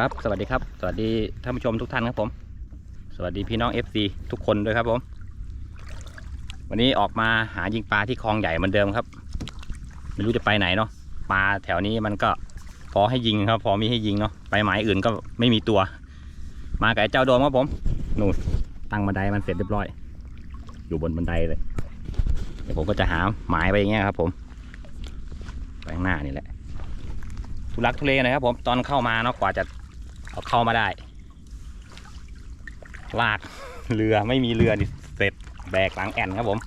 ครับ สวัสดีครับ สวัสดีท่านผู้ชมทุกท่านครับผม สวัสดีพี่น้อง FC ทุกคนด้วยครับผม วันนี้ออกมาหายิงปลาที่คลองใหญ่เหมือนเดิมครับ ไม่รู้จะไปไหนเนาะ ปลาแถวนี้มันก็พอให้ยิงครับ พอมีให้ยิงเนาะ ไปหมายอื่นก็ไม่มีตัว มากับไอ้เจ้าโดมครับผม นู่นตั้งบันไดมันเสร็จเรียบร้อย อยู่บนบันไดเลย เดี๋ยวผมก็จะหาหมายไปอย่างเงี้ยครับ ผม ไปข้างหน้านี่แหละทุลักทุเลหนะครับผมตอนเข้ามาเนาะกว่าจะ เอาเข้ามาได้ ลากเรือไม่มีเรือนี่เสร็จแบกหลังแอนครับผม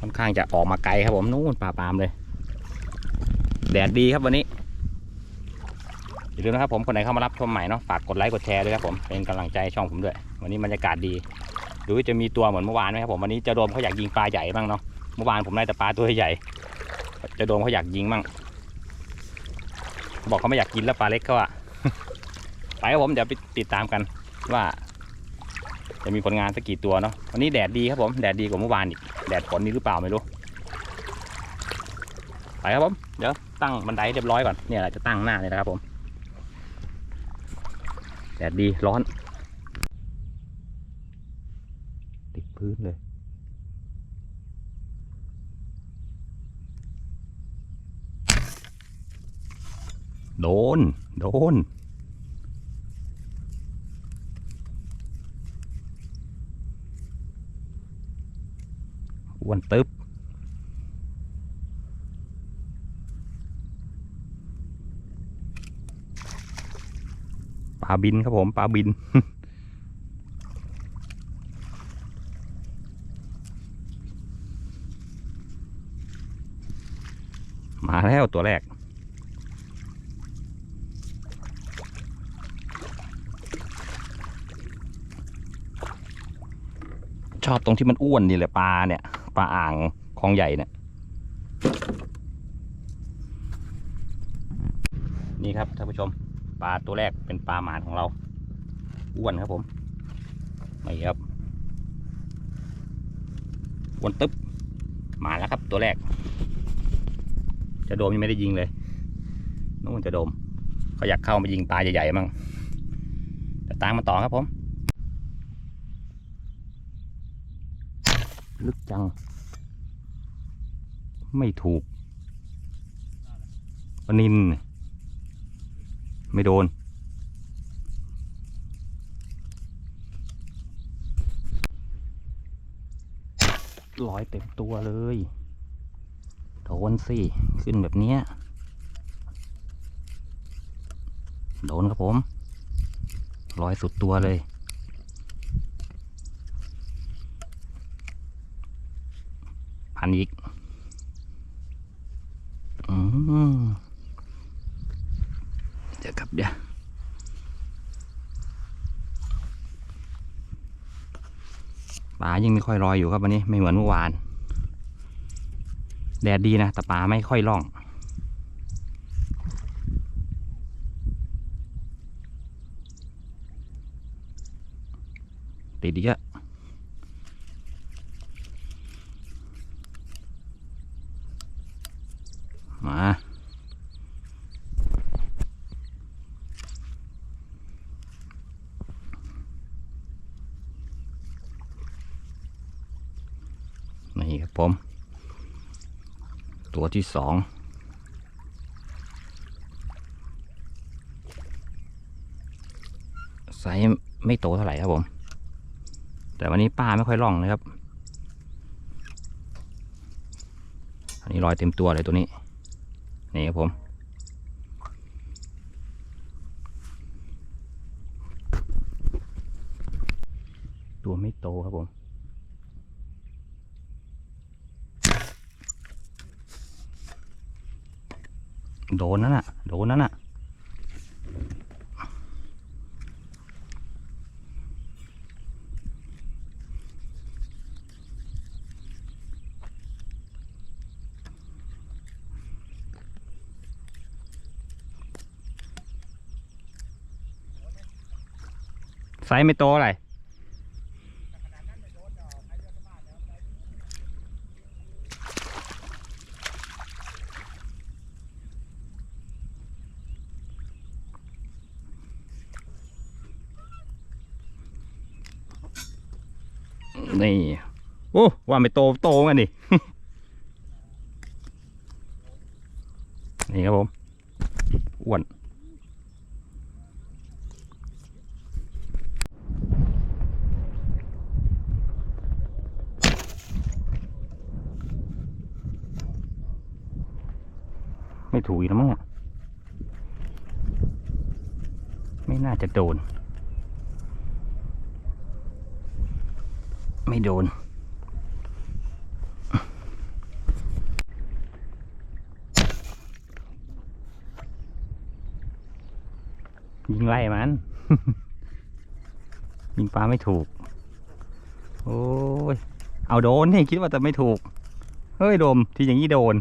ค่อนข้างจะออกมาไกลครับผมนู่นป่าปามเลย แดดดีครับวันนี้อย่าลืมนะครับผมคนไหนเข้ามารับชมใหม่เนาะฝากกดไลค์กดแชร์ด้วยครับผมเป็นกำลังใจช่องผมด้วย วันนี้บรรยากาศดีหรือว่าจะมีตัวเหมือนเมื่อวานไหมครับผมวันนี้จะโดมเขาอยากยิงปลาใหญ่บ้างเนาะเมื่อวานผมได้แต่ปลาตัวใหญ่ จะโดมเขาอยากยิงบ้าง บอกเขาไม่อยากกินแล้วปลาเล็กเขาอะไปครับผมเดี๋ยวไปติดตามกันว่า จะมีผลงานสักกี่ตัวเนาะวันนี้แดดดีครับผมแดดดีกว่าเมื่อวานอีกแดดฝนนี่หรือเปล่าไม่รู้ไปครับผมเดี๋ยวตั้งบันไดเรียบร้อยก่อนเนี่ยแหละจะตั้งหน้าเลยนะครับผมแดดดีร้อน ติดพื้นเลย โดน โดน อ้วนตึ๊บปลาบินครับผมปลาบิน มาแล้วตัวแรก อบตรงที่มันอ้วนนี่แหละปลาเนี่ยปลาอ่างคลองใหญ่เนี่ยนี่ครับท่านผู้ชมปลาตัวแรกเป็นปลาหมานของเรา อ้วนครับผมไม่ครับอ้วนตึ๊บหมาแล้วครับตัวแรก จะโดมยังไม่ได้ยิงเลยนู่นจะโดมเขาอยากเข้ามายิงปลาใหญ่ๆมั่งแต่ตามมาต่อครับผม ลึกจัง ไม่ถูกปนิน ไม่โดน ลอยเต็มตัวเลยโดนสิ ขึ้นแบบเนี้ยโดนครับผม ลอยสุดตัวเลย พันอีกเดี๋ยวครับเดี๋ยวปลายังไม่ค่อยลอยอยู่ครับวันนี้ไม่เหมือนเมื่อวาน แดดดีนะแต่ปลาไม่ค่อยล่อง ติดอีกอะ มา นี่ครับผม ตัว ที่สองไซส์ไม่โตเท่าไหร่ครับผม แต่วันนี้ป้าไม่ค่อยล่องนะครับ อันนี้รอยเต็มตัวเลยตัวนี้ นี่ครับผม ตัวไม่โตครับผม โดนนั่นน่ะ โดนนั่นน่ะ ไซส์ไม่โตอะไร นี่ โอ้ว่าไม่โตโตกันดิ นี่ครับผม อ้วน ไม่ถูกอีกแล้วมั้งเนี่ยไม่น่าจะโดน ไม่ โดน ยิงไล่มัน ยิงปลาไม่ถูก โอ้ย เอาโดนนี่คิดว่าจะไม่ถูก เฮ้ยโดม ทีอย่างนี้โดน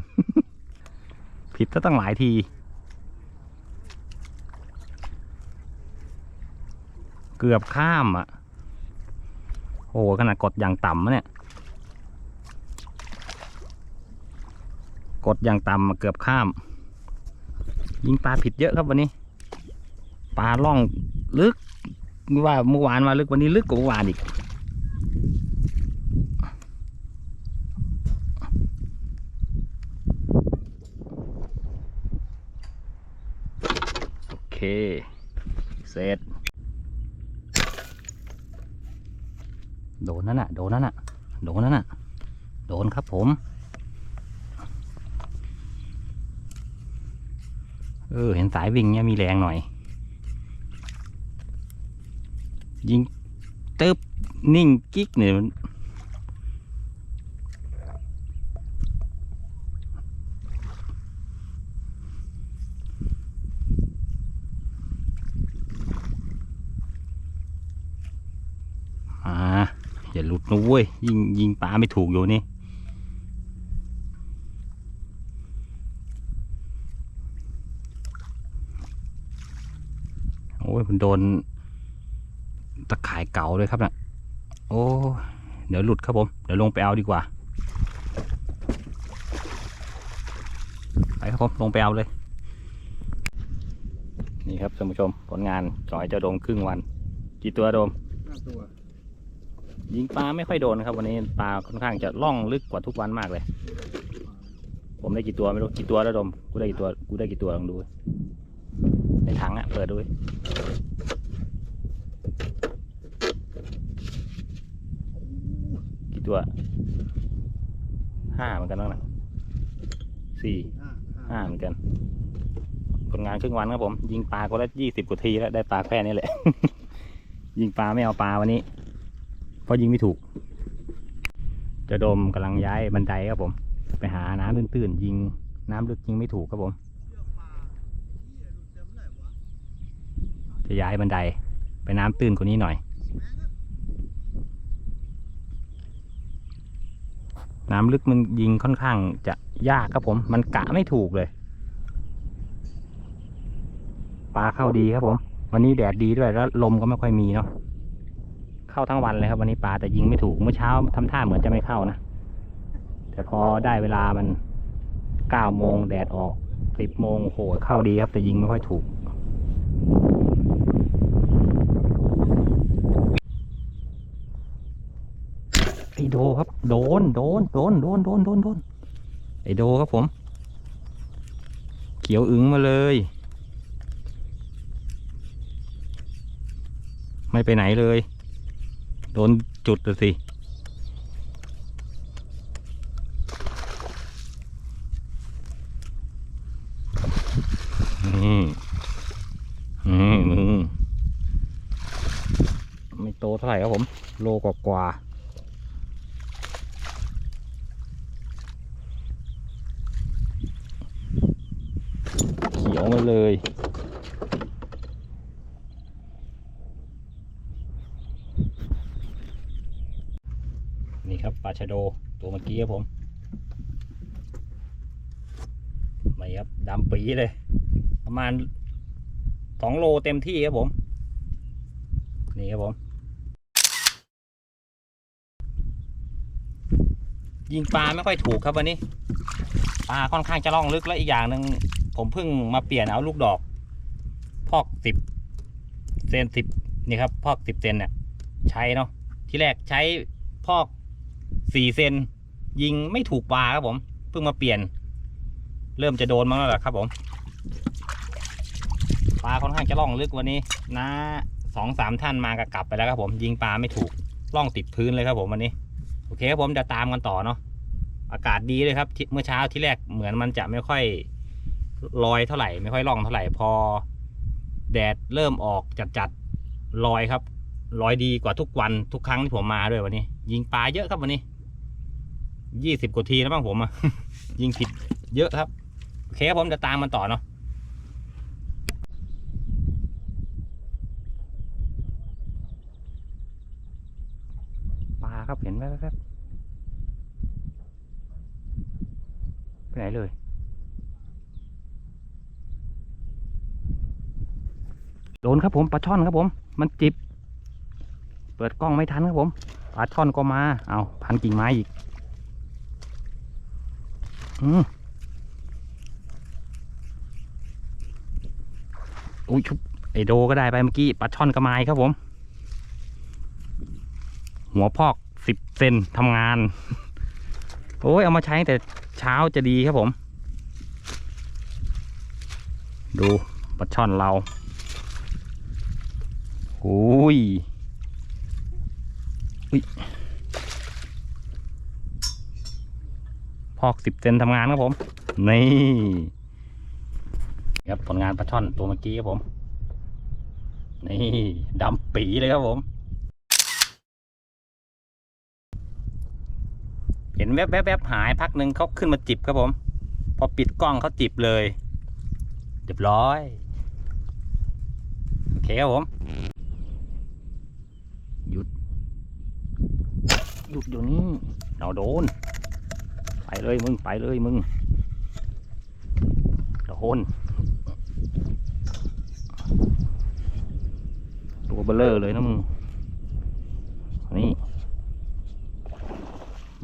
ผิดซะตั้งหลายทีเกือบข้ามอะ โอ้ขนาดกดอย่างต่ำเนี่ย กดอย่างต่ำเกือบข้าม ยิงปลาผิดเยอะครับวันนี้ ปลาล่องลึกว่าเมื่อวานมาลึกวันนี้ลึกกว่าเมื่อวานอีก โอเค เสร็จ โดนนั่นน่ะ โดนนั่นน่ะ โดนนั่นน่ะ โดนครับผม เออ เห็นสายวิ่งเนี่ยมีแรงหน่อย ยิงเติบนิ่งกิ๊กเนี่ยมันอ่า อย่าหลุด นะเว้ยยิงยิงปลาไม่ถูกอยู่นี่โอ้ยมันโดนตะข่ายเก่าเลยครับนะ่ะโอ้เดี๋ยวหลุดครับผมเดี๋ยวลงไปเอาดีกว่า ไปครับผมลงไปเอาเลย นี่ครับท่านผู้ชมผลงานจอยเจ้าโดมครึ่งวัน กี่ตัวโดมห้าตัว ยิงปลาไม่ค่อยโดนครับ วันนี้ปลาค่อนข้างจะล่องลึกกว่าทุกวันมากเลย ผมได้กี่ตัวไม่รู้กี่ตัวแล้วดมกูได้กี่ตัวกูได้กี่ตัวลองดู ในถังอะเปิดดูกี่ตัวห้าเหมือนกันแล้วนะสี่ห้าเหมือนกันผลงานครึ่งวันครับผม ยิงปลาก็ละยี่สิบกว่าทีแล้วได้ปลาแค่นี้แหละ ยิงปลาไม่เอาปลาวันนี้ เพราะยิงไม่ถูก จะดมกำลังย้ายบันไดครับผม ไปหาน้ำตื้นๆยิงน้ำลึกยิงไม่ถูกครับผม จะย้ายบันไดไปน้ำตื้นกว่านี้หน่อย น้ำลึกมันยิงค่อนข้างจะยากครับผม มันกะไม่ถูกเลยปลาเข้าดีครับผม วันนี้แดดดีด้วยแล้วลมก็ไม่ค่อยมีเนาะ เข้าทั้งวันเลยครับวันนี้ปลาแต่ยิงไม่ถูกเมื่อเช้าทำท่าเหมือนจะไม่เข้านะแต่พอได้เวลามันเก้าโมงแดดออกสิบโมงโหเข้าดีครับ แต่ยิงไม่ค่อยถูก ไอโดครับ โดนโดนโดนโดนโดนโดนโดนไอโดครับผม เขียวอึ้งมาเลย ไม่ไปไหนเลย โดนจุดสิ นี่ นี่มึงไม่โตเท่าไหร่ครับผม โลกว่ากว่าเขียวมาเลย นี่ครับปลา ชโดตัวเมื่อกี้ครับผมไม่ครับดำปีเลย ประมาณสองโลเต็มที่ครับผม นี่ครับผม ยิงปลาไม่ค่อยถูกครับวันนี้ ปลาค่อนข้างจะล่องลึกและอีกอย่างหนึ่งผมเพิ่งมาเปลี่ยนเอาลูกดอก พอกสิบเซนสิบนี่ครับ พอกสิบเซนเนี่ยใช้เนาะที่แรกใช้พอก สี่เซนยิงไม่ถูกปลาครับผมเพิ่งมาเปลี่ยน เริ่มจะโดนมั้งแล้วล่ะครับผมปลาค่อนข้างจะล่องลึกวันนี้นะสองสามท่านมากกลับไปแล้วครับผมยิงปลาไม่ถูกล่องติดพื้นเลยครับผมวันนี้โอเคครับผมจะตามกันต่อเนาะอากาศดีเลยครับเมื่อเช้าที่แรกเหมือนมันจะไม่ค่อยลอยเท่าไหร่ไม่ค่อยล่องเท่าไหร่พอ แดดเริ่มออกจัดจัดๆลอยครับลอยดีกว่าทุกวันทุกครั้งที่ผมมาด้วยวันนี้ ยิงปลาเยอะครับวันนี้ ยี่สิบกว่าทีแล้วบ้างผมอะยิงผิดเยอะครับ โอเคครับผมจะตามมันต่อเนาะปลาครับเห็นแว๊บไปไหนเลยโดนครับผมปลาช่อนครับผม มันจิบ เปิดกล้องไม่ทันครับผมปลาช่อนก็มา เอาพันกิ่งไม้อีก อุ้ยชุบไอโดก็ได้ไปเมื่อกี้ปลาช่อนกระไม้ครับผม หัวพอกสิบเซนทำงาน โอ้ย เอามาใช้แต่เช้าจะดีครับผม ดูปลาช่อนเราโอ้ยอุ๊ย พอกสิบเซนทำงานครับผม นี่ครับผลงานปลาช่อนตัวเมื่อกี้ครับผม นี่ดำปีเลยครับผม เห็นแวบๆบๆหายพักหนึ่งเขาขึ้นมาจิบครับผม พอปิดกล้องเขาจิบเลยเรียบร้อยโอเคครับผมหยุดหยุดอยู่นี่เราโดน เลยมึงไปเลยมึงโดนตัวเบลเลอร์เลยนะมึง นี่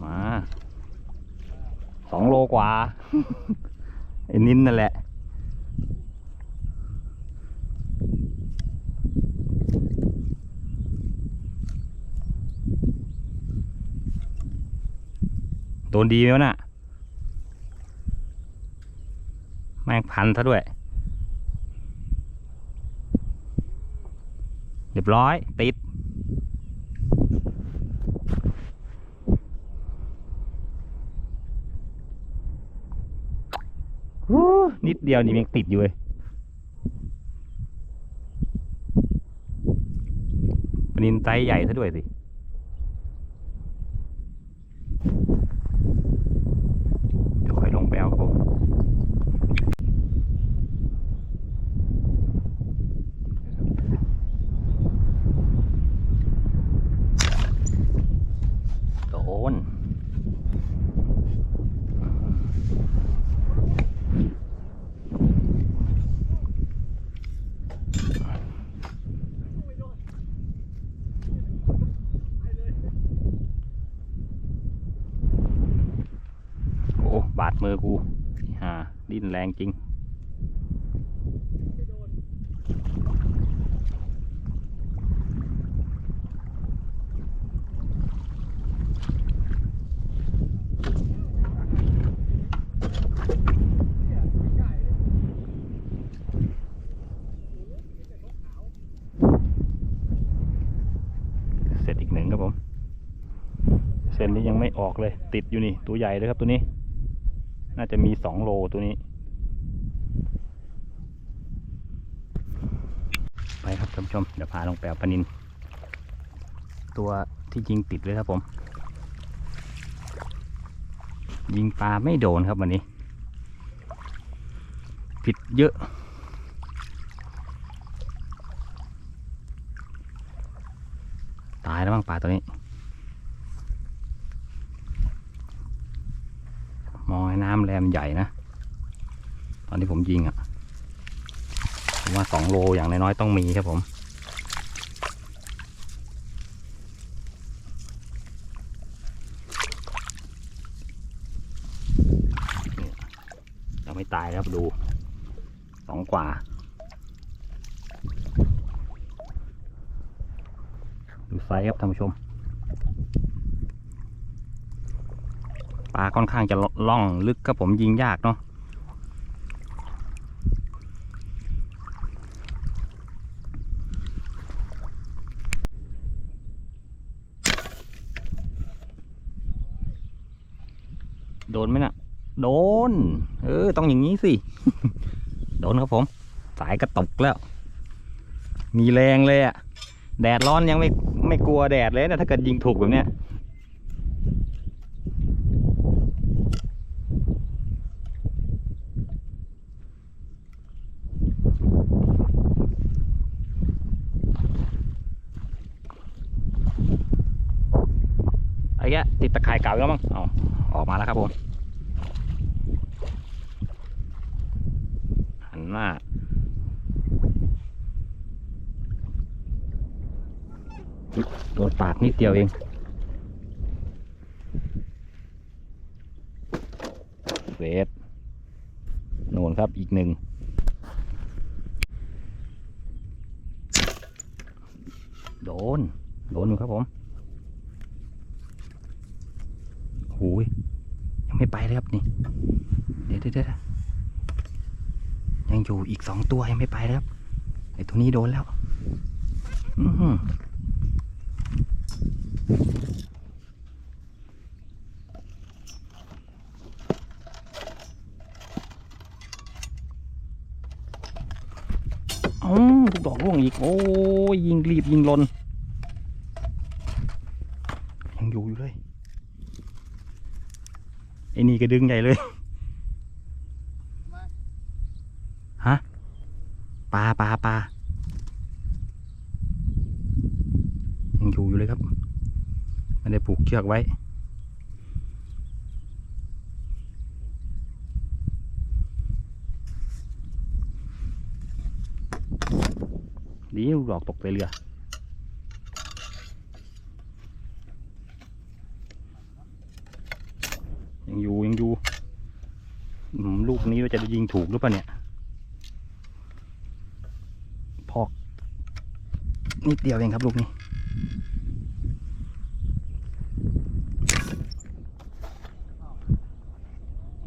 มาสองโลกว่าไอ้นินนั่นแหละโดนดีไหมวะน่ะ แม่งพันซะด้วย เรียบร้อย ติด นิดเดียวนี่ยังติดอยู่เลยปนินไซส์ใหญ่ซะด้วยสิ เดี๋ยวค่อยลงไปเอาครับผมโดน โอ้ บาดมือกู ฮ่า ดิ้นแรงจริง เสร็จอีกหนึ่งครับผม เส้นนี้ยังไม่ออกเลย ติดอยู่นี่ ตัวใหญ่เลยครับตัวนี้ น่าจะมีสองโลตัวนี้ ไปครับท่านผู้ชม เดี๋ยวพาลงแปลปนิน ตัวที่ยิงติดเลยครับผม ยิงปลาไม่โดนครับวันนี้ ผิดเยอะตายแล้วบ้างปลาตัวนี้ มองให้ น้ำแรมใหญ่นะ ตอนที่ผมยิงอะ่ะผมว่าสองโลอย่างน้อยๆต้องมีครับผมยังไม่ตายครับดูสองกว่า ดูไซส์ครับท่านผู้ชม ลาค่อนข้างจะล่องลึกครับผมยิงยากเนาะโดนไหมนะ่ะ โดน เออ ต้องอย่างนี้สิ โดนครับผม สายกระตกแล้ว มีแรงเลยอะแดดร้อนยังไม่ไม่กลัวแดดเลยนะถ้าเกิดยิงถูกแบบเนี้ย ไอ้แกติดตะข่ายเก่าแล้วมั้งอาอออกมาแล้วครับผมหันหน้าโดนปากนิดเดียวเองเวทโน่นครับอีกหนึ่งโดน โดนอยู่ครับผม หูยยังไม่ไปเลยครับนี่เดี๋ยวเดี๋ยวเดี๋ยวยังอยู่อีกสองตัวยังไม่ไปเลยครับไอตัวนี้โดนแล้ว อือ้าลูกดอกร่วงอีก โอ้ยยิงรีบยิงลน ยังอยู่อยู่เลย ไอ้นี่ก็ดึงใหญ่เลย ฮะ ปลาปลาปลายังอยู่อยู่เลยครับ ไม่ได้ผูกเชือกไว้ ดีลูกดอกตกใส่เรือ ยัง อยู่ลูกนี้เราจะยิงถูกหรือเปล่าเนี่ย พอกนิดเดียวเองครับลูกนี้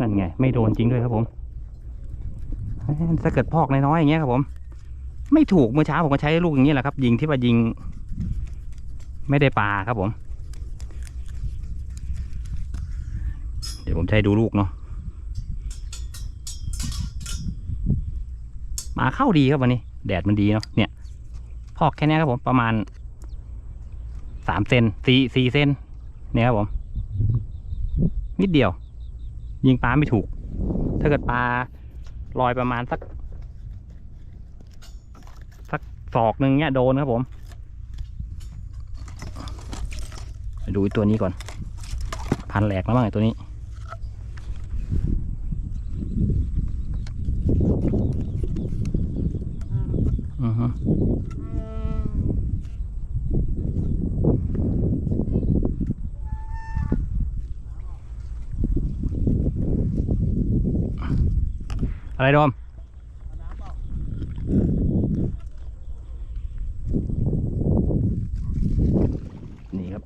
นั่นไง ไม่โดนจริงด้วยครับผม ถ้าเกิดพอกน้อยๆอย่างเงี้ยครับผม ไม่ถูกเมื่อเช้าผมก็ใช้ลูกอย่างนี้แหละครับ ยิงที่ว่ายิง ไม่ได้ปลาครับผม ดี๋ยวผมจะให้ดูลูกเนาะมาเข้าดีครับวันนี้ แดดมันดีเนาะเนี่ย พอกแค่นี้ครับผมประมาณสามเซนสี่สี่เซนเนี่ยครับผม นิดเดียว ยิงปลาไม่ถูก ถ้าเกิดปลาลอยประมาณสัก สักศอกหนึ่งเนี่ยโดนครับผมดูตัวนี้ก่อน พันแหลกแล้วมั้งไอ้ตัวนี้ อือฮึอะไรโดมนี่ครับ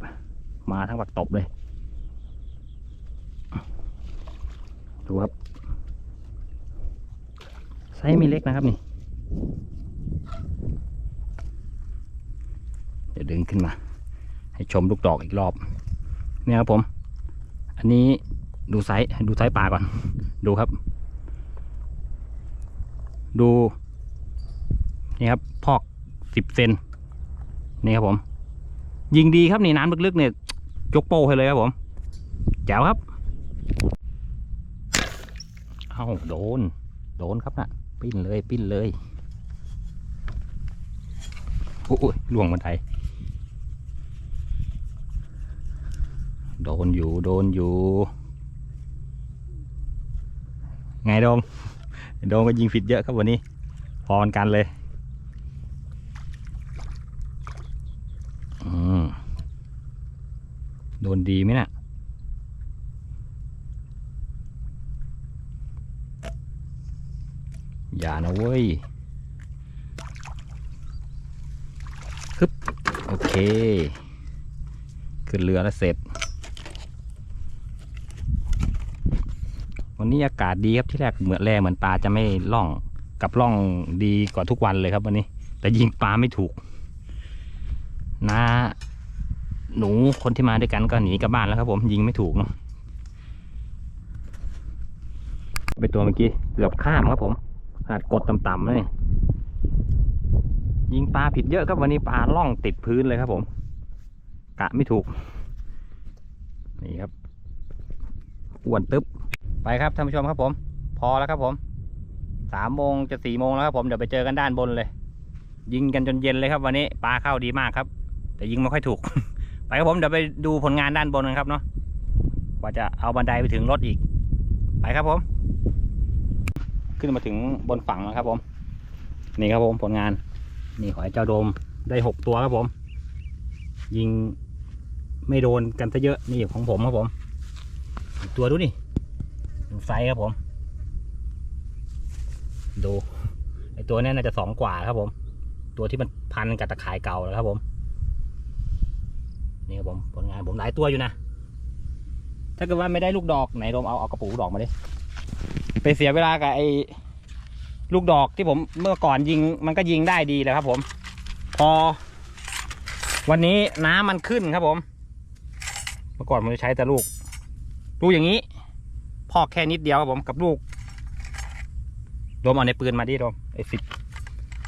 มาทั้งปักตบเลย ดูครับ ไซส์ไม่เล็กนะครับนี่ เดี๋ยวดึงขึ้นมา ให้ ชมลูกดอกอีกรอบ เนี่ยครับผม อันนี้ดูไซส์ดูไซส์ปลาก่อน ดูครับ ดูนี่ครับพอกสิบเซนนี่ครับผม ยิงดีครับนี่น้ำลึกๆเนี่ยยกโป้ให้เลยครับผมแจ๋วครับเอาโดน โดนครับนะปิ้นเลยปิ้นเลยโอ้ยล่วงบันไดโด นอยู่โดนอยู่ ไงโดมโดมก็ยิงผิดเยอะครับวันนี้ พอกันเลยอืมโดนดีไหมน่ะอย่านะเว้ยฮึบโอเค ขึ้นเรือแล้วเสร็จ วันนี้อากาศดีครับที่แรกเหมือนแรเหมือนปลาจะไม่ล่องกับล่องดีกว่าทุกวันเลยครับวันนี้ แต่ยิงปลาไม่ถูกนะหนูคนที่มาด้วยกันก็หนีกลับบ้านแล้วครับ ผมยิงไม่ถูกเนาะไปตัวเมื่อกี้เกือบข้ามครับผมขนาดกดต่ำๆเลยยิงปลาผิดเยอะครับวันนี้ปลาล่องติดพื้นเลยครับผม กะไม่ถูก นี่ครับอ้วนตึ๊บ ไปครับท่านผู้ชมครับผม พอแล้วครับผมสามโมงจะสี่โมงแล้วครับผมเดี๋ยวไปเจอกันด้านบนเลย ยิงกันจนเย็นเลยครับวันนี้ปลาเข้าดีมากครับ แต่ยิงไม่ค่อยถูก ไปครับผมเดี๋ยวไปดูผลงานด้านบนกันครับเนาะกว่าจะเอาบันไดไปถึงรถอีก ไปครับผม ขึ้นมาถึงบนฝั่งแล้วครับผม นี่ครับผมผลงาน นี่ขอให้เจ้าโดมได้หกตัวครับผม ยิงไม่โดนกันซะเยอะนี่ของผมครับผม ตัวดูนี่ ดูไซส์ครับผม ดูไอตัวนี้น่าจะสองกว่าครับผม ตัวที่มันพันกับตะข่ายเก่าแล้วครับผม นี่ครับผมผลงานผมหลายตัวอยู่นะ ถ้าเกิดว่าไม่ได้ลูกดอกไหนโดมเอาเอากระปุกดอกมาดิ ไปเสียเวลากับไอลูกดอกที่ผมเมื่อก่อนยิงมันก็ยิงได้ดีเลยครับผม พอ วันนี้น้ำมันขึ้นครับผม เมื่อก่อนผมจะใช้แต่ลูก ลูกอย่างนี้ พอกแค่นิดเดียวครับผมกับลูกโดมเอาในปืนมาดิโดมไอ้สิบ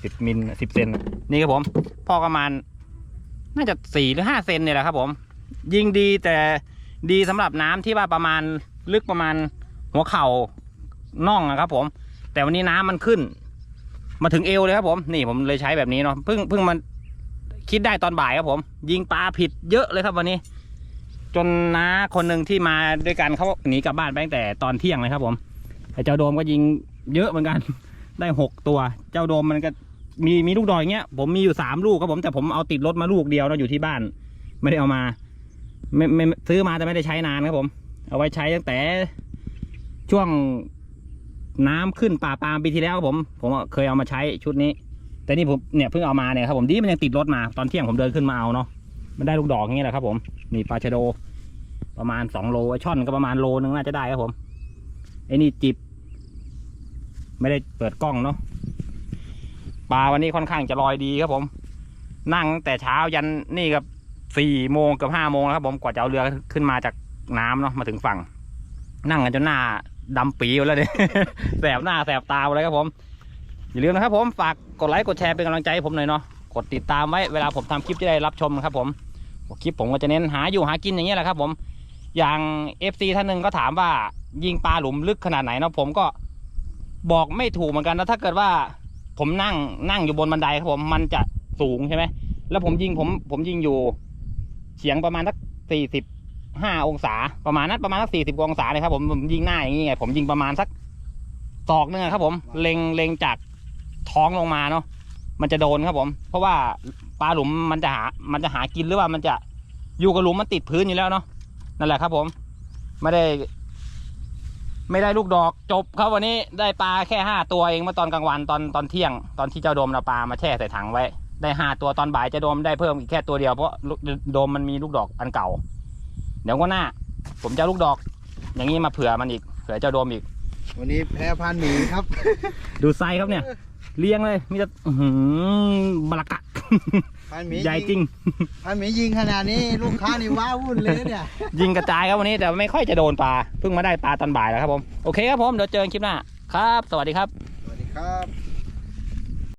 สิบมิลสิบเซนนี่ครับผม พอกประมาณ น่าจะสี่หรือห้าเซนเนี่ยแหละครับผม ยิงดีแต่ดีสำหรับน้ำที่ว่าประมาณลึกประมาณหัวเข่าน่องนะครับผม แต่วันนี้น้ำมันขึ้น มาถึงเอวเลยครับผม นี่ผมเลยใช้แบบนี้เนาะเพิ่งเพิ่งมันคิดได้ตอนบ่ายครับผม ยิงปลาผิดเยอะเลยครับวันนี้ จนน้าคนหนึ่งที่มาด้วยกันเขาหนีกลับบ้านไปตั้งแต่ตอนเที่ยงเลยครับผมไอ้เจ้าโดมก็ยิงเยอะเหมือนกัน ได้หกตัว เจ้าโดมมันก็มีมีลูกดอกอย่างเงี้ย ผมมีอยู่สามลูกครับผมแต่ผมเอาติดรถมาลูกเดียวเนาะอยู่ที่บ้าน ไม่ได้เอามา ไม่ไม่ซื้อมาแต่ไม่ได้ใช้นานครับผม เอาไว้ใช้ตั้งแต่ ช่วงน้ำขึ้นป่าปามปีที่แล้วครับผม ผมเคยเอามาใช้ชุดนี้ แต่นี่ผมเนี่ยเพิ่งเอามาเนี่ยครับผมดีมันยังติดรถมาตอนเที่ยงผมเดินขึ้นมาเอาเนาะมันได้ลูกดอกอย่างเงี้ยแหละครับผมนี่ปลาชะโด ประมาณสองโลไอช่อนก็ประมาณโลนึงน่าจะได้ครับผมไอ้นี่จิบ ไม่ได้เปิดกล้องเนาะปลาวันนี้ค่อนข้างจะลอยดีครับผม นั่งแต่เช้ายันนี่กับสี่โมงกับห้าโมงแล้วครับผมกว่าจะเอาเรือขึ้นมาจากน้ำเนาะมาถึงฝั่ง นั่งกันจนหน้าดำปีแล้วเนี่ยแสบหน้าแสบตาเลยครับผม อย่าลืมนะครับผมฝากกดไลค์กดแชร์เป็นกำลังใจให้ผมหน่อยเนาะกดติดตามไว้เวลาผมทำคลิปจะได้รับชมครับผมคลิปผมก็จะเน้นหาอยู่หากินอย่างเงี้ยแหละครับผม อย่าง FC ท่านหนึ่งก็ถามว่า ยิงปลาหลุมลึกขนาดไหนเนาะผมก็บอกไม่ถูกเหมือนกันนะถ้าเกิดว่า ผมนั่งนั่งอยู่บนบันไดครับผมมันจะสูงใช่ไหมแล้วผมยิงผมผมยิงอยู่เฉียงประมาณสักสี่สิบห้าองศา ประมาณนั้นประมาณสักสี่สิบองศาเลยครับผมผมยิงหน้าอย่างงี้ไงผมยิงประมาณสักศอกนึงอครับผมเล็งเล็งจากท้องลงมาเนาะมันจะโดนครับผม เพราะว่าปลาหลุมมันจะหา มันจะหากินหรือว่ามันจะอยู่กับหลุมมันติดพื้นอยู่แล้วเนาะ นั่นแหละครับผม ไม่ได้ ไม่ได้ลูกดอกจบครับวันนี้ได้ปลาแค่ห้าตัวเองเมื่อตอนกลางวันตอนตอนเที่ยง ตอนที่เจ้าโดมเอาปลามาแช่ใส่ถังไว้ ได้ห้าตัวตอนบ่ายเจะโดมได้เพิ่มอีกแค่ตัวเดียวเพราะลูกโดมมันมีลูกดอกอันเก่า เดี๋ยวก็หน้า ผมจะเอาลูกดอก อย่างนี้มาเผื่อมันอีกเผื่อเจ้าโดมอีก วันนี้แพ้พันหมีครับ ดูไซส์ครับเนี่ย เลี้ยงเลยมีแต่อื้อหือบลากะ พันหมีใหญ่จริง พันหมียิงขนาดนี้ลูกค้านี่ว้าวุ่นเลยนะเนี่ย ยิงกระจายครับวันนี้แต่ไม่ค่อยจะโดนปลาเพิ่งมาได้ปลาตอนบ่ายแล้วครับผม โอเคครับผมเดี๋ยวเจอกันคลิปหน้า ครับ สวัสดีครับ สวัสดีครับ